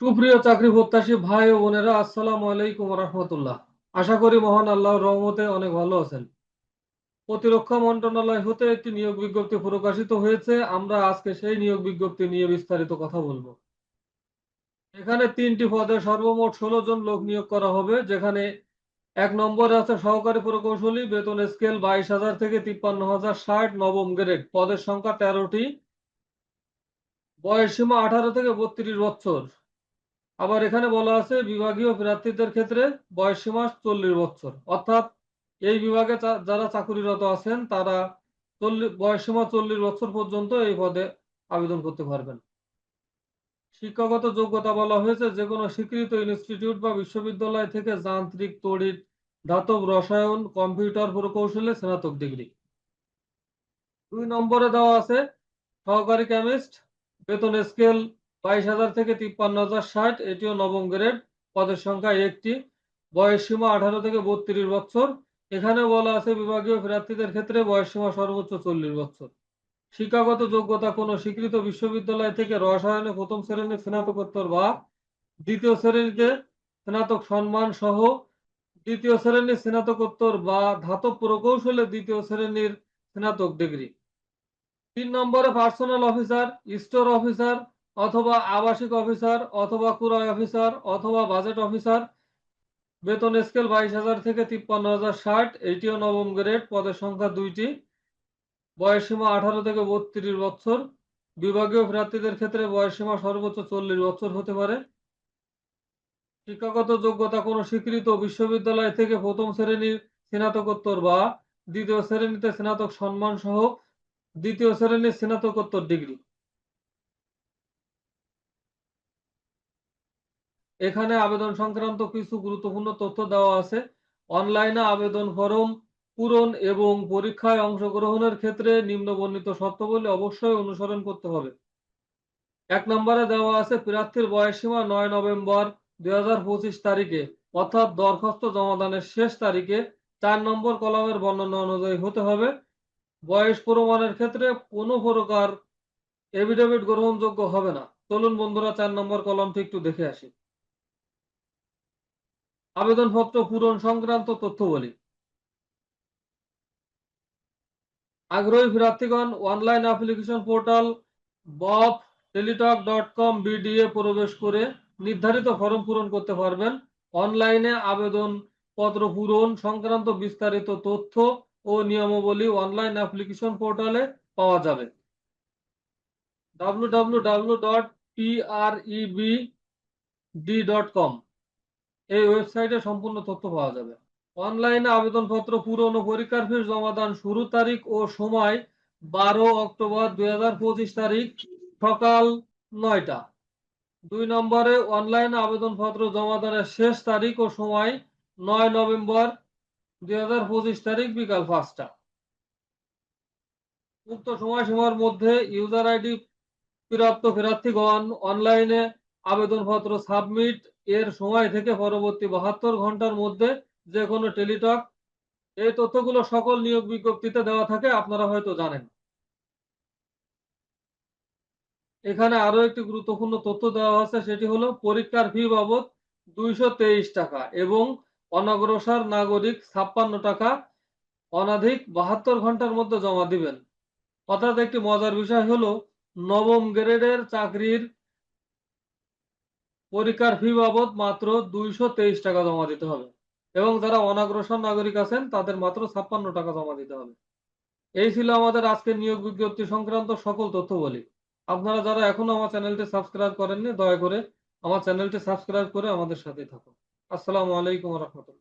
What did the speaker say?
সুপ্রিয় চাকরি প্রত্যাশী ভাই ও বোনেরা, আসসালামু আলাইকুম রহমতুল্লাহ। আশা করি মহান আল্লাহর রহমতে অনেক ভালো আছেন। প্রতিরক্ষা মন্ত্রণালয় হতে একটি নিয়োগ বিজ্ঞপ্তি প্রকাশিত হয়েছে। আমরা আজকে সেই নিয়োগ বিজ্ঞপ্তি নিয়ে বিস্তারিত কথা বলব। এখানে তিনটি পদে সর্বমোট ষোলো জন লোক নিয়োগ করা হবে, যেখানে এক নম্বরে আছে সহকারী প্রকৌশলী, বেতন স্কেল বাইশ হাজার থেকে তিপ্পান্ন হাজার ষাট, নবম গ্রেড। পদের সংখ্যা তেরোটি। বয়স সীমা আঠারো থেকে বত্রিশ বছর। আবার এখানে বলা আছে বিভাগীয় প্রার্থীদের ক্ষেত্রে বয়স সীমা চল্লিশ বছর। অর্থাৎ এই বিভাগে যারা চাকুরিরত আছেন, তারা চল্লিশ বয়স সীমা চল্লিশ বছর পর্যন্ত এই পদে আবেদন করতে পারবেন। শিক্ষাগত যোগ্যতা বলা হয়েছে যে কোনো স্বীকৃত ইনস্টিটিউট বা বিশ্ববিদ্যালয় থেকে যান্ত্রিক, তড়িৎ, ধাতব, রসায়ন, কম্পিউটার প্রকৌশলে স্নাতক ডিগ্রি। দুই নম্বরে দেওয়া আছে, সহকারী কেমিস্ট, বেতন স্কেল বাইশ হাজার থেকে তিপ্পান্ন হাজার ষাট, এটিও নবম গ্রেড। পদের সংখ্যা একটি। বয়স সীমা আঠারো থেকে বত্রিশ বছর। এখানে বলা আছে বিভাগীয় প্রার্থীদের ক্ষেত্রে বয়স সীমা সর্বোচ্চ চল্লিশ বছর। শিক্ষাগত যোগ্যতা কোনো স্বীকৃত বিশ্ববিদ্যালয় থেকে রসায়নে প্রথম শ্রেণির স্নাতকোত্তর বা দ্বিতীয় শ্রেণীতে স্নাতক সম্মান সহ দ্বিতীয় শ্রেণির স্নাতকোত্তর বা ধাতব প্রকৌশলে দ্বিতীয় শ্রেণির স্নাতক ডিগ্রি। তিন নম্বরে পার্সোনাল অফিসার, স্টোর অফিসার অথবা আবাসিক অফিসার, অথবা কুরাই অফিসার, অথবা বাজেট অফিসার। বেতন স্কেল বাইশ হাজার থেকে তিপ্পান্ন হাজার ষাট। এইটিও নবম গ্রেড, পদের সংখ্যা দুইটি। বয়স সীমা আঠারো থেকে বত্রিশ বছর। বিভাগীয় প্রার্থীদের ক্ষেত্রে বয়স সীমা সর্বোচ্চ চল্লিশ বছর হতে পারে। শিক্ষাগত যোগ্যতা কোনো স্বীকৃত বিশ্ববিদ্যালয় থেকে প্রথম শ্রেণির স্নাতকোত্তর বা দ্বিতীয় শ্রেণীতে স্নাতক সম্মান সহ দ্বিতীয় শ্রেণির স্নাতকোত্তর ডিগ্রি। এখানে আবেদন সংক্রান্ত কিছু গুরুত্বপূর্ণ তথ্য দেওয়া আছে। অনলাইনে আবেদন ফরম পূরণ এবং পরীক্ষায় অংশগ্রহণের ক্ষেত্রে নিম্নবর্ণিত শর্তাবলী অবশ্যই অনুসরণ করতে হবে। এক নম্বরে দেওয়া আছে, প্রার্থীর বয়সসীমা নয় নভেম্বর দুই হাজার পঁচিশ তারিখে, অর্থাৎ দরখাস্ত জমাদানের শেষ তারিখে। চার নম্বর কলামের বর্ণনা অনুযায়ী হতে হবে। বয়স প্রমাণের ক্ষেত্রে কোনো প্রকার এভিডেভিট গ্রহণযোগ্য হবে না। চলুন বন্ধুরা, চার নম্বর কলমটি একটু দেখে আসি। আবেদনপত্র পূরণ সংক্রান্ত তথ্য বলি আগ্রহী প্রার্থীগণ অনলাইন অ্যাপ্লিকেশন পোর্টাল বব টেলিটক ডট কম বিডিএ প্রবেশ করে নির্ধারিত ফর্ম পূরণ করতে পারবেন। অনলাইনে আবেদন পত্র পূরণ সংক্রান্ত বিস্তারিত তথ্য ও নিয়মাবলী অনলাইন অ্যাপ্লিকেশন পোর্টালে পাওয়া যাবে। www.preb.d.com এই ওয়েবসাইটে সম্পূর্ণ তথ্য পাওয়া যাবে। অনলাইনে আবেদনপত্র পূরণ ও পরীক্ষার ফিস জমাদান, শুরু তারিখ ও সময় বারো অক্টোবর দুই হাজার পঁচিশ তারিখ সকাল নয়টা। দুই নম্বরে অনলাইন আবেদনপত্র, জমাদানের শেষ তারিখ ও সময় নয় নভেম্বর দুই হাজার পঁচিশ তারিখ বিকাল পাঁচটা। উক্ত সময়সীমার মধ্যে ইউজার আইডি প্রাপ্ত প্রার্থীগণ অনলাইনে আবেদনপত্র সাবমিট এর সময় থেকে পরবর্তী বাহাত্তর ঘণ্টার মধ্যে যে কোনো টেলিটক, এই তথ্যগুলো সকল নিয়োগ বিজ্ঞপ্তিতে দেওয়া থাকে, আপনারা হয়তো জানেন। এখানে আরও একটি গুরুত্বপূর্ণ তথ্য দেওয়া আছে, সেটি হলো পরীক্ষার ফি বাবদ দুইশো তেইশ টাকা এবং অনগ্রসর নাগরিক ছাপ্পান্ন টাকা অনাধিক বাহাত্তর ঘণ্টার মধ্যে জমা দিবেন। অর্থাৎ একটি মজার বিষয় হলো, নবম গ্রেডের চাকরির পরীক্ষার ফি বাবদ মাত্র দুইশো তেইশ টাকা জমা দিতে হবে। এবং যারা অনাগ্রসর নাগরিক আছেন, তাদের মাত্র ছাপ্পান্ন টাকা জমা দিতে হবে। এই ছিল আমাদের আজকের নিয়োগ বিজ্ঞপ্তি সংক্রান্ত সকল তথ্য বলি আপনারা যারা এখনও আমার চ্যানেলটি সাবস্ক্রাইব করেননি, দয়া করে আমার চ্যানেলটি সাবস্ক্রাইব করে আমাদের সাথে থাকুন। আসসালামু আলাইকুম রহমতুল্লাহ।